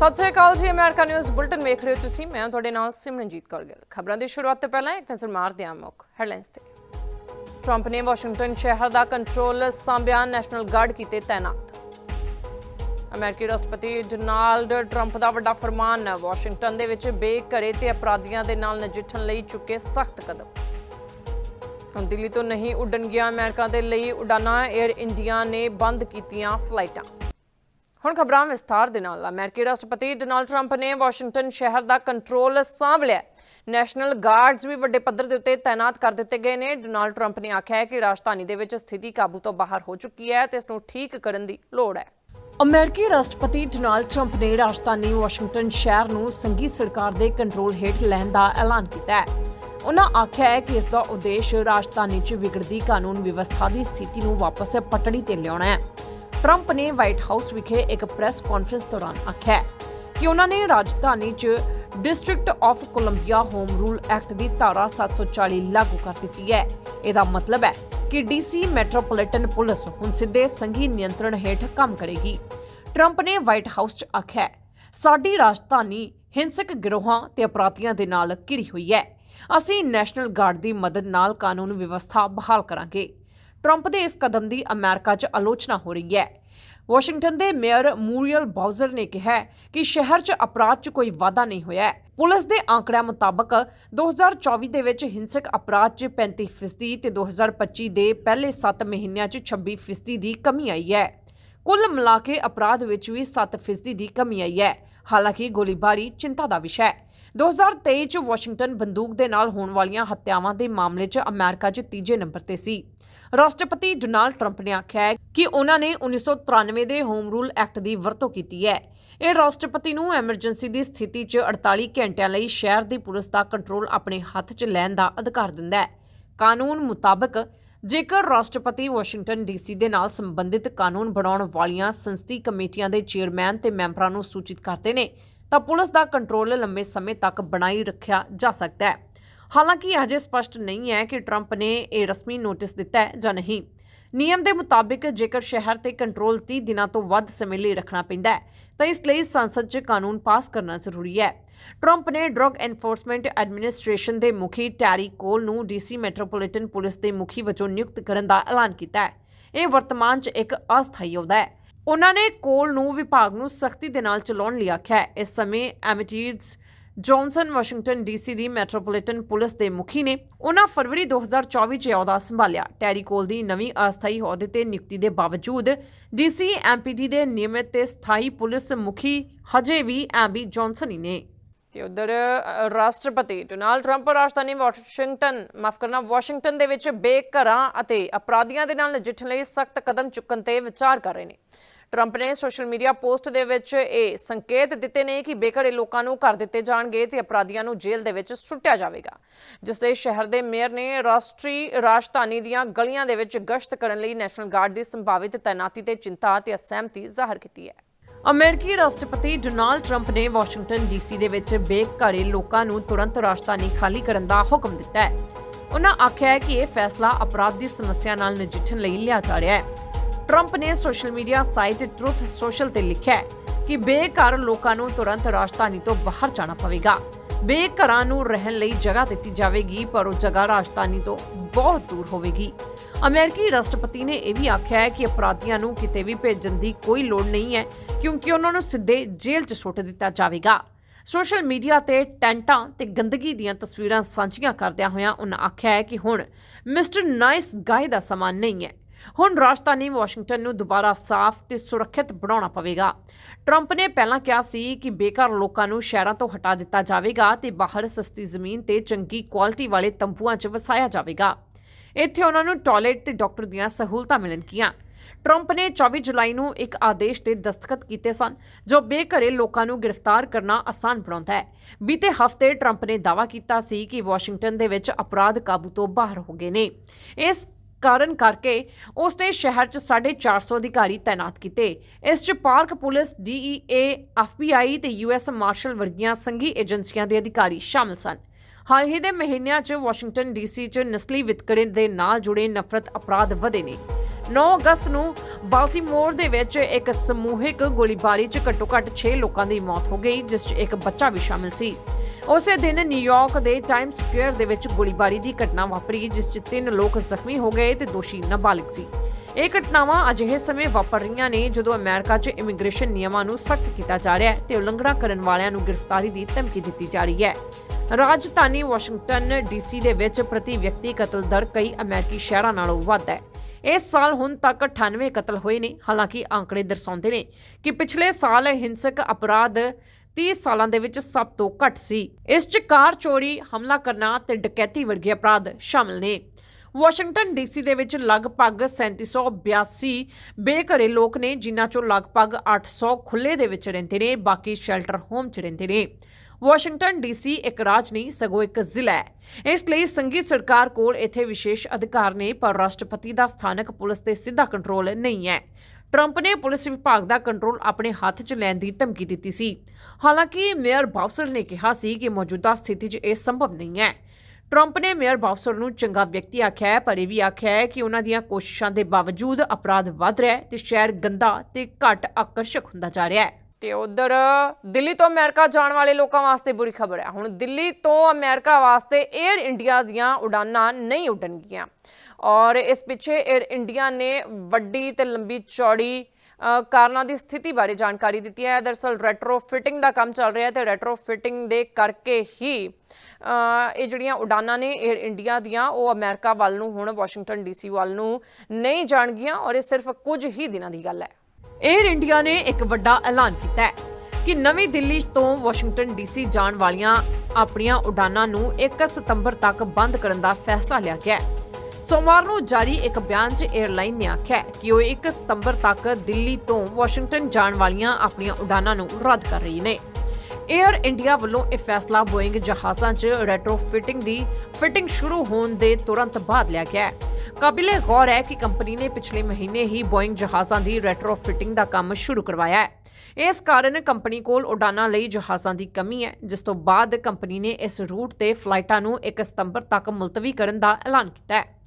ਸਤਿ ਸ਼੍ਰੀ ਅਕਾਲ ਜੀ, America news bulletin ਵੇਖ ਰਹੇ ਹੋ ਤੁਸੀਂ। ਮੈਂ ਤੁਹਾਡੇ ਨਾਲ ਸਿਮਰਨਜੀਤ ਕੌਰ ਗਿੱਲ। ਖਬਰਾਂ ਦੀ ਸ਼ੁਰੂਆਤ ਤੋਂ ਪਹਿਲਾਂ ਇੱਕ ਨਜ਼ਰ ਮਾਰਦੇ ਹਾਂ ਮੁੱਖ ਹੈਡਲਾਈਨਸ ਤੇ। ਟਰੰਪ ਨੇ ਵਾਸ਼ਿੰਗਟਨ ਸ਼ਹਿਰ ਦਾ ਕੰਟਰੋਲ ਸਾਂਭਿਆ, ਨੈਸ਼ਨਲ ਗਾਰਡ ਕੀਤੇ ਤਾਇਨਾਤ। ਅਮਰੀਕੀ ਰਾਸ਼ਟਰਪਤੀ ਡੋਨਾਲਡ ਟਰੰਪ ਦਾ ਵੱਡਾ ਫਰਮਾਨ, ਵਾਸ਼ਿੰਗਟਨ ਦੇ ਵਿੱਚ ਬੇਘਰੇ ਤੇ ਅਪਰਾਧੀਆਂ ਦੇ ਨਾਲ ਨਜਿੱਠਣ ਲਈ ਚੁੱਕੇ ਸਖਤ ਕਦਮ। ਹੁਣ ਦਿੱਲੀ ਤੋਂ ਨਹੀਂ ਉੱਡਣਗੀਆਂ ਅਮਰੀਕਾ ਦੇ ਲਈ ਉਡਾਨਾਂ 에ਅਰ ਇੰਡੀਆ ਨੇ ਬੰਦ ਕੀਤੀਆਂ ਫਲਾਈਟਾਂ। ਹੁਣ ਖਬਰਾਂ ਵਿਸਥਾਰ ਦੇ ਨਾਲ, ਅਮਰੀਕੀ ਰਾਸ਼ਟਰਪਤੀ ਡੋਨਾਲਡ ਟਰੰਪ ਨੇ ਵਾਸ਼ਿੰਗਟਨ ਸ਼ਹਿਰ ਦਾ ਕੰਟਰੋਲ ਸਾਂਭ ਲਿਆ। ਨੈਸ਼ਨਲ ਗਾਰਡਸ ਵੀ ਵੱਡੇ ਪੱਧਰ ਦੇ ਉੱਤੇ ਤਾਇਨਾਤ ਕਰ ਦਿੱਤੇ ਗਏ ਨੇ। ਡੋਨਾਲਡ ਟਰੰਪ ਨੇ ਆਖਿਆ ਹੈ ਕਿ ਰਾਜਧਾਨੀ ਦੇ ਵਿੱਚ ਸਥਿਤੀ ਕਾਬੂ ਤੋਂ ਬਾਹਰ ਹੋ ਚੁੱਕੀ ਹੈ ਤੇ ਇਸ ਨੂੰ ਠੀਕ ਕਰਨ ਦੀ ਲੋੜ ਹੈ। ਅਮਰੀਕੀ ਰਾਸ਼ਟਰਪਤੀ ਡੋਨਾਲਡ ਟਰੰਪ ਨੇ ਰਾਜਧਾਨੀ ਵਾਸ਼ਿੰਗਟਨ ਸ਼ਹਿਰ ਨੂੰ ਸੰਗੀਤ ਸਰਕਾਰ ਦੇ ਕੰਟਰੋਲ ਹੇਠ ਲੈਣ ਦਾ ਐਲਾਨ ਕੀਤਾ ਹੈ। ਉਹਨਾਂ ਆਖਿਆ ਹੈ ਕਿ ਇਸ ਦਾ ਉਦੇਸ਼ ਰਾਜਧਾਨੀ 'ਚ ਵਿਗੜਦੀ ਕਾਨੂੰਨ ਵਿਵਸਥਾ ਦੀ ਸਥਿਤੀ ਨੂੰ ਵਾਪਸ ਪਟੜੀ ਤੇ ਲਿਆਉਣਾ ਹੈ। ਟਰੰਪ ਨੇ ਵਾਈਟ ਹਾਊਸ ਵਿਖੇ ਇੱਕ ਪ੍ਰੈਸ ਕਾਨਫਰੰਸ ਦੌਰਾਨ ਆਖਿਆ ਕਿ ਉਹਨਾਂ ਨੇ ਰਾਜਧਾਨੀ 'ਚ District of Columbia Home Rule Act ਦੀ ਧਾਰਾ 740 ਲਾਗੂ ਕਰ ਦਿੱਤੀ ਹੈ। ਇਹਦਾ ਮਤਲਬ ਹੈ ਕਿ ਡੀਸੀ ਮੈਟਰੋਪੋਲੀਟਨ ਪੁਲਿਸ ਹੁਣ ਸਿੱਧੇ ਸੰਘੀ ਨਿਯੰਤਰਣ ਹੇਠ ਕੰਮ ਕਰੇਗੀ। ਟਰੰਪ ਨੇ ਵਾਈਟ ਹਾਊਸ 'ਚ ਆਖਿਆ, ਸਾਡੀ ਰਾਜਧਾਨੀ ਹਿੰਸਕ ਗਿਰੋਹਾਂ ਤੇ ਅਪਰਾਧੀਆਂ ਦੇ ਨਾਲ ਘਿਰੀ ਹੋਈ ਹੈ। ਅਸੀਂ ਨੈਸ਼ਨਲ ਗਾਰਡ ਦੀ ਮਦਦ ਨਾਲ ਕਾਨੂੰਨ ਵਿਵਸਥਾ ਬਹਾਲ ਕਰਾਂਗੇ। ਟਰੰਪ ਦੇ ਇਸ ਕਦਮ ਦੀ ਅਮਰੀਕਾ 'ਚ ਆਲੋਚਨਾ ਹੋ ਰਹੀ ਹੈ। ਵਾਸ਼ਿੰਗਟਨ ਦੇ ਮੇਅਰ ਮੂਰੀਅਲ ਬਾਊਜ਼ਰ ਨੇ ਕਿਹਾ ਕਿ ਸ਼ਹਿਰ 'ਚ ਅਪਰਾਧ 'ਚ ਕੋਈ ਵਾਧਾ ਨਹੀਂ ਹੋਇਆ ਹੈ। ਪੁਲਿਸ ਦੇ ਆંકੜਿਆਂ ਮੁਤਾਬਕ 2024 ਦੇ ਵਿੱਚ ਹਿੰਸਕ ਅਪਰਾਧ 'ਚ 35% ਤੇ 2025 ਦੇ ਪਹਿਲੇ 7 ਮਹੀਨਿਆਂ 'ਚ 26% ਦੀ ਕਮੀ ਆਈ ਹੈ। ਕੁੱਲ ਮਿਲਾ ਕੇ ਅਪਰਾਧ ਵਿੱਚ ਵੀ 7% ਦੀ ਕਮੀ ਆਈ ਹੈ। ਹਾਲਾਂਕਿ ਗੋਲੀਬਾਰੀ ਚਿੰਤਾ ਦਾ ਵਿਸ਼ਾ ਹੈ। 2023 ਚ ਵਾਸ਼ਿੰਗਟਨ ਬੰਦੂਕ ਦੇ ਨਾਲ ਹੋਣ ਵਾਲੀਆਂ ਹੱਤਿਆਵਾਂ ਦੇ ਮਾਮਲੇ 'ਚ ਅਮਰੀਕਾ 'ਚ ਤੀਜੇ ਨੰਬਰ ਤੇ ਸੀ। ਰਾਸ਼ਟਰਪਤੀ ਡੋਨਾਲਡ ਟਰੰਪ ਨੇ ਆਖਿਆ ਹੈ ਕਿ ਉਹਨਾਂ ਨੇ 1993 ਦੇ ਹੋਮ ਰੂਲ ਐਕਟ ਦੀ ਵਰਤੋਂ ਕੀਤੀ ਹੈ। ਇਹ ਰਾਸ਼ਟਰਪਤੀ ਨੂੰ ਐਮਰਜੈਂਸੀ ਦੀ ਸਥਿਤੀ 'ਚ 48 ਘੰਟਿਆਂ ਲਈ ਸ਼ਹਿਰ ਦੀ ਪੁਲਿਸ ਦਾ ਕੰਟਰੋਲ ਆਪਣੇ ਹੱਥ 'ਚ ਲੈਣ ਦਾ ਅਧਿਕਾਰ ਦਿੰਦਾ ਹੈ। ਕਾਨੂੰਨ ਮੁਤਾਬਕ, ਜੇਕਰ ਰਾਸ਼ਟਰਪਤੀ ਵਾਸ਼ਿੰਗਟਨ ਡੀਸੀ ਦੇ ਨਾਲ ਸੰਬੰਧਿਤ ਕਾਨੂੰਨ ਬਣਾਉਣ ਵਾਲੀਆਂ ਸੰਸਦੀ ਕਮੇਟੀਆਂ ਦੇ ਚੇਅਰਮੈਨ ਤੇ ਮੈਂਬਰਾਂ ਨੂੰ ਸੂਚਿਤ ਕਰਦੇ ਨੇ, ਤਾਂ ਪੁਲਿਸ ਦਾ ਕੰਟਰੋਲ ਲੰਮੇ ਸਮੇਂ ਤੱਕ ਬਣਾਈ ਰੱਖਿਆ ਜਾ ਸਕਦਾ ਹੈ। ਹਾਲਾਂਕਿ ਅਜੇ ਸਪਸ਼ਟ ਨਹੀਂ ਹੈ ਕਿ ਟਰੰਪ ਨੇ ਇਹ ਰਸਮੀ ਨੋਟਿਸ ਦਿੱਤਾ ਹੈ ਜਾਂ ਨਹੀਂ। ਨਿਯਮ ਦੇ ਮੁਤਾਬਿਕ ਜੇਕਰ ਸ਼ਹਿਰ ਤੇ ਕੰਟਰੋਲ 30 ਦਿਨਾਂ ਤੋਂ ਵੱਧ ਸਮੇਂ ਲਈ ਰੱਖਣਾ ਪੈਂਦਾ ਹੈ, ਤਾਂ ਇਸ ਲਈ ਸੰਸਦ 'ਚ ਕਾਨੂੰਨ ਪਾਸ ਕਰਨਾ ਜ਼ਰੂਰੀ ਹੈ। ਟਰੰਪ ਨੇ ਡਰੱਗ ਐਨਫੋਰਸਮੈਂਟ ਐਡਮਿਨਿਸਟ੍ਰੇਸ਼ਨ ਦੇ ਮੁਖੀ ਟੈਰੀ ਕੋਲ ਨੂੰ ਡੀਸੀ ਮੈਟਰੋਪੋਲੀਟਨ ਪੁਲਿਸ ਦੇ ਮੁਖੀ ਵਜੋਂ ਨਿਯੁਕਤ ਕਰਨ ਦਾ ਐਲਾਨ ਕੀਤਾ ਹੈ। ਇਹ ਵਰਤਮਾਨ 'ਚ ਇੱਕ ਅਸਥਾਈ ਅਹੁਦਾ ਹੈ। ਉਹਨਾਂ ਨੇ ਕੋਲ ਨੂੰ ਵਿਭਾਗ ਨੂੰ ਸਖਤੀ ਦੇ ਨਾਲ ਚਲਾਉਣ ਲਈ ਆਖਿਆ ਹੈ। ਇਸ ਸਮੇਂ ਐਮਿਟੀਡਸ ਜੌਨਸਨ, ਵਾਸ਼ਿੰਗਟਨ ਡੀਸੀ ਦੀ ਮੈਟਰੋਪੋਲੀਟਨ ਪੁਲਿਸ ਦੇ ਮੁਖੀ ਨੇ ਉਹਨਾਂ ਫਰਵਰੀ 2024 ਚ ਇਹ ਅਹੁਦਾ ਸੰਭਾਲਿਆ। ਟੈਰੀ ਕੋਲ ਦੀ ਨਵੀਂ ਅਸਥਾਈ ਅਹੁਦੇ ਤੇ ਨਿਯੁਕਤੀ ਦੇ ਬਾਵਜੂਦ ਡੀਸੀ ਐਮਪੀਡੀ ਦੇ ਨਿਯਮਿਤ ਤੇ ਸਥਾਈ ਪੁਲਿਸ ਮੁਖੀ ਹਜੇ ਵੀ ਐਬੀ ਜੌਨਸਨ ਹੀ ਨੇ। ਤੇ ਉਧਰ ਰਾਸ਼ਟਰਪਤੀ ਡੋਨਾਲਡ ਟਰੰਪ ਰਾਜਧਾਨੀ ਵਾਸ਼ਿੰਗਟਨ, ਮਾਫ ਕਰਨਾ, ਵਾਸ਼ਿੰਗਟਨ ਦੇ ਵਿੱਚ ਬੇਘਰਾਂ ਅਤੇ ਅਪਰਾਧੀਆਂ ਦੇ ਨਾਲ ਨਜਿੱਠਣ ਲਈ ਸਖਤ ਕਦਮ ਚੁੱਕਣ ਤੇ ਵਿਚਾਰ ਕਰ ਰਹੇ ਨੇ। ਟਰੰਪ ਨੇ ਸੋਸ਼ਲ ਮੀਡੀਆ ਪੋਸਟ ਦੇ ਵਿੱਚ ਇਹ ਸੰਕੇਤ ਦਿੱਤੇ ਨੇ ਕਿ ਬੇਘਰੇ ਲੋਕਾਂ ਨੂੰ ਘਰ ਦਿੱਤੇ ਜਾਣਗੇ ਤੇ ਅਪਰਾਧੀਆਂ ਨੂੰ ਜੇਲ੍ਹ ਦੇ ਵਿੱਚ ਸੁੱਟਿਆ ਜਾਵੇਗਾ, ਜਿਸ ਦੇ ਸ਼ਹਿਰ ਦੇ ਮੇਅਰ ਨੇ ਰਾਸ਼ਟਰੀ ਰਾਜਧਾਨੀ ਦੀਆਂ ਗਲੀਆਂ ਦੇ ਵਿੱਚ ਗਸ਼ਤ ਕਰਨ ਲਈ ਨੈਸ਼ਨਲ ਗਾਰਡ ਦੀ ਸੰਭਾਵਿਤ ਤਾਇਨਾਤੀ ਤੇ ਚਿੰਤਾ ਤੇ ਅਸਹਿਮਤੀ ਜ਼ਾਹਰ ਕੀਤੀ ਹੈ। ਅਮਰੀਕੀ ਰਾਸ਼ਟਰਪਤੀ ਡੋਨਾਲਡ ਟਰੰਪ ਨੇ ਵਾਸ਼ਿੰਗਟਨ ਡੀਸੀ ਦੇ ਵਿੱਚ ਬੇਘਰੇ ਲੋਕਾਂ ਨੂੰ ਤੁਰੰਤ ਰਾਜਧਾਨੀ ਖਾਲੀ ਕਰਨ ਦਾ ਹੁਕਮ ਦਿੱਤਾ ਹੈ। ਉਹਨਾਂ ਆਖਿਆ ਹੈ ਕਿ ਇਹ ਫੈਸਲਾ ਅਪਰਾਧ ਦੀ ਸਮੱਸਿਆ ਨਾਲ ਨਜਿੱਠਣ ਲਈ ਲਿਆ ਜਾ ਰਿਹਾ ਹੈ। ਟਰੰਪ ਨੇ social media site Truth Social ਤੇ ਲਿਖਿਆ ਕਿ ਬੇਘਰ ਲੋਕਾਂ ਨੂੰ ਤੁਰੰਤ ਰਾਜਧਾਨੀ ਤੋਂ ਬਾਹਰ ਜਾਣਾ ਪਵੇਗਾ। ਬੇਘਰਾਂ ਨੂੰ ਰਹਿਣ ਲਈ ਜਗ੍ਹਾ ਦਿੱਤੀ ਜਾਵੇਗੀ, ਪਰ ਉਹ ਜਗ੍ਹਾ ਰਾਜਧਾਨੀ ਤੋਂ ਬਹੁਤ ਦੂਰ ਹੋਵੇਗੀ। ਅਮਰੀਕੀ ਰਾਸ਼ਟਰਪਤੀ ਨੇ ਇਹ ਵੀ ਆਖਿਆ ਹੈ ਕਿ ਅਪਰਾਧੀਆਂ ਨੂੰ ਕਿਤੇ ਵੀ ਭੇਜਣ ਦੀ ਕੋਈ ਲੋੜ ਨਹੀਂ ਹੈ, ਕਿਉਂਕਿ ਉਹਨਾਂ ਨੂੰ ਸਿੱਧੇ ਜੇਲ੍ਹ 'ਚ ਸੁੱਟ ਦਿੱਤਾ ਜਾਵੇਗਾ। ਸੋਸ਼ਲ ਮੀਡੀਆ ਤੇ ਟੈਂਟਾਂ ਤੇ ਗੰਦਗੀ ਦੀਆਂ ਤਸਵੀਰਾਂ ਸਾਂਝੀਆਂ ਕਰਦਿਆਂ ਹੋਇਆਂ ਉਹਨਾਂ ਆਖਿਆ ਹੈ ਕਿ ਹੁਣ ਮਿਸਟਰ ਨਾਈਸ ਗਾਈ ਦਾ ਸਮਾਂ ਨਹੀਂ ਹੈ। ਹੁਣ ਰਾਜਧਾਨੀ ਵਾਸ਼ਿੰਗਟਨ ਨੂੰ ਦੁਬਾਰਾ ਸਾਫ਼ ਤੇ ਸੁਰੱਖਿਅਤ ਬਣਾਉਣਾ ਪਵੇਗਾ। ਟਰੰਪ ਨੇ ਪਹਿਲਾਂ ਕਿਹਾ ਸੀ ਕਿ ਬੇਕਾਰ ਲੋਕਾਂ ਨੂੰ ਸ਼ਹਿਰਾਂ ਤੋਂ ਹਟਾ ਦਿੱਤਾ ਜਾਵੇਗਾ ਤੇ ਬਾਹਰ ਸਸਤੀ ਜ਼ਮੀਨ ਤੇ ਚੰਗੀ ਕੁਆਲਿਟੀ ਵਾਲੇ ਤੰਬੂਆਂ 'ਚ ਵਸਾਇਆ ਜਾਵੇਗਾ। ਇੱਥੇ ਉਹਨਾਂ ਨੂੰ ਟਾਇਲਟ ਤੇ ਡਾਕਟਰ ਦੀਆਂ ਸਹੂਲਤਾਂ ਮਿਲਣਗੀਆਂ। ਟਰੰਪ ਨੇ 24 ਜੁਲਾਈ ਨੂੰ ਇੱਕ ਆਦੇਸ਼ ਤੇ ਦਸਤਖਤ ਕੀਤੇ ਸਨ, ਜੋ ਬੇਘਰੇ ਲੋਕਾਂ ਨੂੰ ਗ੍ਰਿਫਤਾਰ ਕਰਨਾ ਆਸਾਨ ਬਣਾਉਂਦਾ ਹੈ। ਬੀਤੇ ਹਫ਼ਤੇ ਟਰੰਪ ਨੇ ਦਾਅਵਾ ਕੀਤਾ ਸੀ ਕਿ ਵਾਸ਼ਿੰਗਟਨ ਦੇ ਵਿੱਚ ਅਪਰਾਧ ਕਾਬੂ ਤੋਂ ਬਾਹਰ ਹੋ ਗਏ ਨੇ। ਇਸ ਕਾਰਨ ਕਰਕੇ ਉਸ ਨੇ ਸ਼ਹਿਰ 'ਚ 450 ਅਧਿਕਾਰੀ ਤਾਇਨਾਤ ਕੀਤੇ। ਇਸ 'ਚ ਪਾਰਕ ਪੁਲਿਸ ਡੀਈਏ ਐਫਬੀਆਈ ਤੇ ਯੂਐਸ ਮਾਰਸ਼ਲ ਵਰਗੀਆਂ ਸੰਘੀ ਏਜੰਸੀਆਂ ਦੇ ਅਧਿਕਾਰੀ ਸ਼ਾਮਲ ਸਨ। ਹਾਲ ਹੀ ਦੇ ਮਹੀਨਿਆਂ 'ਚ ਵਾਸ਼ਿੰਗਟਨ ਡੀਸੀ 'ਚ ਨਸਲੀ ਵਿਤਕਰੇ ਦੇ ਨਾਲ ਜੁੜੇ ਨਫ਼ਰਤ ਅਪਰਾਧ ਵਧੇ ਨੇ। 9 ਅਗਸਤ ਨੂੰ ਬਾਲਟਿਮੋਰ ਦੇ ਵਿੱਚ ਇੱਕ ਸਮੂਹਿਕ ਗੋਲੀਬਾਰੀ 'ਚ ਘੱਟੋ-ਘੱਟ 6 ਲੋਕਾਂ ਦੀ ਮੌਤ ਹੋ ਗਈ, ਜਿਸ 'ਚ ਇੱਕ ਬੱਚਾ ਵੀ ਸ਼ਾਮਿਲ ਸੀ। ਉਸੇ ਦਿਨ ਨਿਊਯਾਰਕ ਦੇ ਟਾਈਮ ਸਕੁਅਰ ਦੇ ਵਿੱਚ ਗੋਲੀਬਾਰੀ ਦੀ ਘਟਨਾ ਵਾਪਰੀ, ਜਿਸ 'ਚ ਤਿੰਨ ਲੋਕ ਜ਼ਖਮੀ ਹੋ ਗਏ ਤੇ ਦੋਸ਼ੀ ਨਾਬਾਲਿਗ ਸੀ। ਇਹ ਘਟਨਾਵਾਂ ਅਜਿਹੇ ਸਮੇਂ ਵਾਪਰ ਰਹੀਆਂ ਨੇ ਜਦੋਂ ਅਮਰੀਕਾ 'ਚ ਇਮੀਗ੍ਰੇਸ਼ਨ ਨਿਯਮਾਂ ਨੂੰ ਸਖਤ ਕੀਤਾ ਜਾ ਰਿਹਾ ਹੈ ਤੇ ਉਲੰਘਣਾ ਕਰਨ ਵਾਲਿਆਂ ਨੂੰ ਗ੍ਰਿਫਤਾਰੀ ਦੀ ਧਮਕੀ ਦਿੱਤੀ ਜਾ ਰਹੀ ਹੈ। ਰਾਜਧਾਨੀ ਵਾਸ਼ਿੰਗਟਨ, ਡੀਸੀ ਦੇ ਵਿੱਚ ਪ੍ਰਤੀ ਵਿਅਕਤੀ ਕਤਲ ਦਰ ਕਈ ਅਮਰੀਕੀ ਸ਼ਹਿਰਾਂ ਨਾਲੋਂ ਵੱਧ ਹੈ। ਇਸ ਸਾਲ ਹੁਣ ਤੱਕ 98 ਕਤਲ ਹੋਏ ਨੇ, ਹਾਲਾਂਕਿ ਆંકੜੇ ਦਰਸਾਉਂਦੇ ਨੇ ਕਿ ਪਿਛਲੇ ਸਾਲ ਹਿੰਸਕ ਅਪਰਾਧ 30 ਸਾਲਾਂ ਦੇ ਵਿੱਚ ਸਭ ਤੋਂ ਘੱਟ ਸੀ। ਇਸ 'ਚ ਕਾਰ ਚੋਰੀ, ਹਮਲਾ ਕਰਨਾ ਤੇ ਡਕੈਤੀ ਵਰਗੇ ਅਪਰਾਧ ਸ਼ਾਮਲ ਨੇ। ਵਾਸ਼ਿੰਗਟਨ ਡੀਸੀ ਦੇ ਵਿੱਚ ਲਗਭਗ 3782 ਬੇਘਰੇ ਲੋਕ ਨੇ, ਜਿਨ੍ਹਾਂ ਚੋਂ ਲਗਭਗ 800 ਖੁੱਲੇ ਦੇ ਵਿੱਚ ਰਹਿੰਦੇ ਨੇ, ਬਾਕੀ ਸ਼ੈਲਟਰ ਹੋਮ 'ਚ ਰਹਿੰਦੇ ਨੇ। ਵਾਸ਼ਿੰਗਟਨ ਡੀਸੀ ਇੱਕ ਰਾਜ ਨਹੀਂ ਸਗੋਂ ਇੱਕ ਜ਼ਿਲ੍ਹਾ ਹੈ। ਇਸ ਲਈ ਸੰਘੀ ਸਰਕਾਰ ਕੋਲ ਇੱਥੇ ਵਿਸ਼ੇਸ਼ ਅਧਿਕਾਰ ਨੇ, ਪਰ ਰਾਸ਼ਟਰਪਤੀ ਦਾ ਸਥਾਨਕ ਪੁਲਿਸ ਤੇ ਸਿੱਧਾ ਕੰਟਰੋਲ ਨਹੀਂ ਹੈ। ਟਰੰਪ ਨੇ ਪੁਲਿਸ ਵਿਭਾਗ ਦਾ ਕੰਟਰੋਲ ਆਪਣੇ ਹੱਥ 'ਚ ਲੈਣ ਦੀ ਧਮਕੀ ਦਿੱਤੀ ਸੀ। ਹਾਲਾਂਕਿ ਮੇਅਰ ਬਾਉਸਰ ਨੇ ਕਿਹਾ ਸੀ ਕਿ ਮੌਜੂਦਾ ਸਥਿਤੀ 'ਚ ਇਹ ਸੰਭਵ ਨਹੀਂ ਹੈ। ਟਰੰਪ ਨੇ ਮੇਅਰ ਬਾਉਸਰ ਨੂੰ ਚੰਗਾ ਵਿਅਕਤੀ ਆਖਿਆ ਹੈ, ਪਰ ਇਹ ਵੀ ਆਖਿਆ ਹੈ ਕਿ ਉਹਨਾਂ ਦੀਆਂ ਕੋਸ਼ਿਸ਼ਾਂ ਦੇ ਬਾਵਜੂਦ ਅਪਰਾਧ ਵਧ ਰਿਹਾ ਹੈ ਤੇ ਸ਼ਹਿਰ ਗੰਦਾ ਤੇ ਘੱਟ ਆਕਰਸ਼ਕ ਹੁੰਦਾ ਜਾ ਰਿਹਾ ਹੈ। ਤੇ ਉਧਰ ਦਿੱਲੀ ਤੋਂ ਅਮਰੀਕਾ ਜਾਣ ਵਾਲੇ ਲੋਕਾਂ ਵਾਸਤੇ ਬੁਰੀ ਖਬਰ ਹੈ। ਹੁਣ ਦਿੱਲੀ ਤੋਂ ਅਮਰੀਕਾ ਵਾਸਤੇ 에ਅਰ ਇੰਡੀਆ ਦੀਆਂ ਉਡਾਨਾਂ ਨਹੀਂ ਉੱਡਣਗੀਆਂ। ਔਰ ਇਸ ਪਿੱਛੇ ਏਅਰ ਇੰਡੀਆ ਨੇ ਵੱਡੀ ਤੇ ਲੰਬੀ ਚੌੜੀ ਕਾਰਨਾਂ ਦੀ ਸਥਿਤੀ ਬਾਰੇ ਜਾਣਕਾਰੀ ਦਿੱਤੀ ਹੈ। ਦਰਸਲ ਰੈਟਰੋ ਫਿਟਿੰਗ ਦਾ ਕੰਮ ਚੱਲ ਰਿਹਾ ਹੈ ਤੇ ਰੈਟਰੋ ਫਿਟਿੰਗ ਦੇ ਕਰਕੇ ਹੀ ਇਹ ਜਿਹੜੀਆਂ ਉਡਾਨਾਂ ਨੇ 에ਅਰ ਇੰਡੀਆ ਦੀਆਂ, ਉਹ ਅਮਰੀਕਾ ਵੱਲ ਨੂੰ, ਹੁਣ ਵਾਸ਼ਿੰਗਟਨ ਡੀਸੀ ਵੱਲ ਨੂੰ ਨਹੀਂ ਜਾਣਗੀਆਂ ਔਰ ਇਹ ਸਿਰਫ ਕੁਝ ਹੀ ਦਿਨਾਂ ਦੀ ਗੱਲ ਹੈ। 에ਅਰ ਇੰਡੀਆ ਨੇ ਇੱਕ ਵੱਡਾ ਐਲਾਨ ਕੀਤਾ ਹੈ ਕਿ ਨਵੀਂ ਦਿੱਲੀ ਤੋਂ ਵਾਸ਼ਿੰਗਟਨ ਡੀਸੀ ਜਾਣ ਵਾਲੀਆਂ ਆਪਣੀਆਂ ਉਡਾਨਾਂ ਨੂੰ 1 ਸਤੰਬਰ ਤੱਕ ਬੰਦ ਕਰਨ ਦਾ ਫੈਸਲਾ ਲਿਆ ਗਿਆ ਹੈ। ਸੋਮਵਾਰ ਨੂੰ ਜਾਰੀ ਇੱਕ ਬਿਆਨ 'ਚ 에ਅਰਲਾਈਨ ਨੇ ਆਖਿਆ ਕਿ ਉਹ 1 ਸਤੰਬਰ ਤੱਕ ਦਿੱਲੀ ਤੋਂ ਵਾਸ਼ਿੰਗਟਨ ਜਾਣ ਵਾਲੀਆਂ ਆਪਣੀਆਂ ਉਡਾਨਾਂ ਨੂੰ ਰੱਦ ਕਰ ਰਹੀ ਨੇ। 에ਅਰ ਇੰਡੀਆ ਵੱਲੋਂ ਇਹ ਫੈਸਲਾ ਬੋਇੰਗ ਜਹਾਜ਼ਾਂ 'ਚ ਰੈਟਰੋ ਦੀ ਫਿਟਿੰਗ ਸ਼ੁਰੂ ਹੋਣ ਦੇ ਤੁਰੰਤ ਬਾਅਦ ਲਿਆ ਗਿਆ ਹੈ। ਕਾਬਿਲੇ ਗੌਰ ਹੈ ਕਿ ਕੰਪਨੀ ਨੇ ਪਿਛਲੇ ਮਹੀਨੇ ਹੀ ਬੋਇੰਗ ਜਹਾਜ਼ਾਂ ਦੀ ਰੈਟਰੋ ਫਿਟਿੰਗ ਦਾ ਕੰਮ ਸ਼ੁਰੂ ਕਰਵਾਇਆ ਹੈ। ਇਸ ਕਾਰਨ ਕੰਪਨੀ ਕੋਲ ਉਡਾਨਾਂ ਲਈ ਜਹਾਜ਼ਾਂ ਦੀ ਕਮੀ ਹੈ, ਜਿਸ ਤੋਂ ਬਾਅਦ ਕੰਪਨੀ ਨੇ ਇਸ ਰੂਟ ਤੇ ਫਲਾਈਟਾਂ ਨੂੰ 1 ਸਤੰਬਰ ਤੱਕ ਮੁਲਤਵੀ ਕਰਨ ਦਾ ਐਲਾਨ ਕੀਤਾ ਹੈ।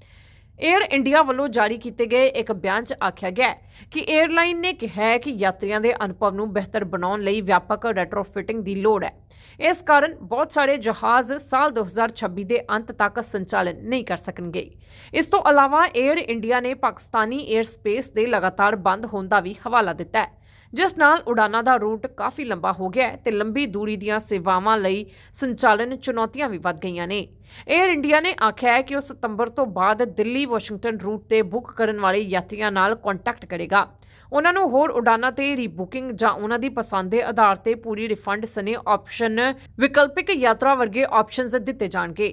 ਏਅਰ ਇੰਡੀਆ ਵੱਲੋਂ ਜਾਰੀ ਕੀਤੇ ਗਏ ਇੱਕ ਬਿਆਨ 'ਚ ਆਖਿਆ ਗਿਆ ਕਿ ਏਅਰਲਾਈਨ ਨੇ ਕਿਹਾ ਹੈ ਕਿ ਯਾਤਰੀਆਂ ਦੇ ਅਨੁਭਵ ਨੂੰ ਬਿਹਤਰ ਬਣਾਉਣ ਲਈ ਵਿਆਪਕ ਰੈਟਰੋਫਿਟਿੰਗ ਦੀ ਲੋੜ ਹੈ। ਇਸ ਕਾਰਨ ਬਹੁਤ ਸਾਰੇ ਜਹਾਜ਼ ਸਾਲ 2026 ਦੇ ਅੰਤ ਤੱਕ ਸੰਚਾਲਨ ਨਹੀਂ ਕਰ ਸਕਣਗੇ। ਇਸ ਤੋਂ ਇਲਾਵਾ ਏਅਰ ਇੰਡੀਆ ਨੇ ਪਾਕਿਸਤਾਨੀ 에ਅਰ ਸਪੇਸ ਦੇ ਲਗਾਤਾਰ ਬੰਦ ਹੋਣ ਦਾ ਵੀ ਹਵਾਲਾ ਦਿੱਤਾ ਹੈ। ਜਿਸ ਨਾਲ ਉਡਾਨਾਂ ਦਾ ਰੂਟ ਕਾਫੀ ਲੰਬਾ ਹੋ ਗਿਆ ਹੈ ਤੇ ਲੰਬੀ ਦੂਰੀ ਦੀਆਂ ਸੇਵਾਵਾਂ ਲਈ ਸੰਚਾਲਨ ਚੁਣੌਤੀਆਂ ਵੀ ਵੱਧ ਗਈਆਂ ਨੇ। 에ਅਰ ਇੰਡੀਆ ਨੇ ਆਖਿਆ ਹੈ ਕਿ ਉਹ ਸਤੰਬਰ ਤੋਂ ਬਾਅਦ ਦਿੱਲੀ ਵਾਸ਼ਿੰਗਟਨ ਰੂਟ ਤੇ ਬੁੱਕ ਕਰਨ ਵਾਲੇ ਯਾਤਰੀਆਂ ਨਾਲ ਕੰਟੈਕਟ ਕਰੇਗਾ। ਉਹਨਾਂ ਨੂੰ ਹੋਰ ਉਡਾਨਾਂ ਤੇ ਰੀਬੁਕਿੰਗ ਜਾਂ ਉਹਨਾਂ ਦੀ ਪਸੰਦ ਦੇ ਆਧਾਰ ਤੇ ਪੂਰੀ ਰਿਫੰਡ ਸਨੇ ਆਪਸ਼ਨ ਵਿਕਲਪਿਕ ਯਾਤਰਾ ਵਰਗੇ ਆਪਸ਼ਨਸ ਦਿੱਤੇ ਜਾਣਗੇ।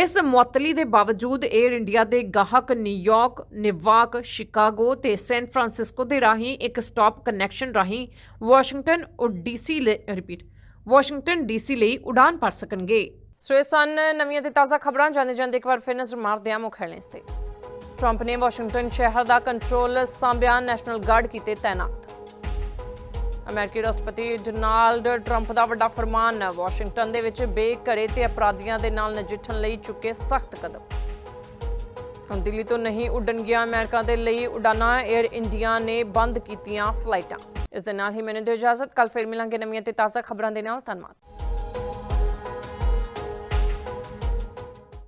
ਇਸ ਮੁਅੱਤਲੀ ਦੇ ਬਾਵਜੂਦ 에ਅਰ ਇੰਡੀਆ ਦੇ ਗਾਹਕ ਨਿਊਯਾਰਕ ਨਿਵਾਕ ਸ਼ਿਕਾਗੋ ਤੇ ਸੈਨ ਫਰਾਂਸਿਸਕੋ ਦੇ ਰਾਹੀਂ ਇੱਕ ਸਟਾਪ ਕਨੈਕਸ਼ਨ ਰਾਹੀਂ ਵਾਸ਼ਿੰਗਟਨ ਔਰ ਡੀਸੀ ਰਿਪੀਟ ਵਾਸ਼ਿੰਗਟਨ ਡੀਸੀ ਲਈ ਉਡਾਨ ਭਰ ਸਕਣਗੇ। ਸੋ ਇਹ ਸਨ ਨਵੀਆਂ ਤੇ ਤਾਜ਼ਾ ਖਬਰਾਂ। ਜਾਂਦੇ ਜਾਂਦੇ ਇੱਕ ਵਾਰ ਫਿਰ ਨਜ਼ਰ ਮਾਰਦੇ ਹਾਂ ਮੁੱਖ ਹੈਡਲਾਈਨਸ ਤੇ। ਟਰੰਪ ਨੇ ਵਾਸ਼ਿੰਗਟਨ ਸ਼ਹਿਰ ਦਾ ਕੰਟਰੋਲ ਸਾਂਭਿਆ ਨੈਸ਼ਨਲ ਗਾਰਡ ਕੀਤੇ ਤਾਇਨਾਤ ਅਮਰੀਕੀ ਰਾਸ਼ਟਰਪਤੀ ਡੋਨਾਲਡ ਟਰੰਪ ਦਾ ਵੱਡਾ ਫਰਮਾਨ ਵਾਸ਼ਿੰਗਟਨ ਦੇ ਵਿੱਚ ਬੇਘਰੇ ਤੇ ਅਪਰਾਧੀਆਂ ਦੇ ਨਾਲ ਨਜਿੱਠਣ ਲਈ ਚੁੱਕੇ ਸਖਤ ਕਦਮ। ਹੁਣ ਦਿੱਲੀ ਤੋਂ ਨਹੀਂ ਉੱਡਣਗੀਆਂ ਅਮਰੀਕਾ ਦੇ ਲਈ ਉਡਾਨਾਂ 에ਅਰ ਇੰਡੀਆ ਨੇ ਬੰਦ ਕੀਤੀਆਂ ਫਲਾਈਟਾਂ ਇਸ ਦੇ ਨਾਲ ਹੀ ਮੈਨੂੰ ਦਿਓ ਇਜਾਜ਼ਤ ਕੱਲ ਫਿਰ ਮਿਲਾਂਗੇ ਨਵੀਆਂ ਤੇ ਤਾਜ਼ਾ ਖਬਰਾਂ ਦੇ ਨਾਲ, ਧੰਨਵਾਦ।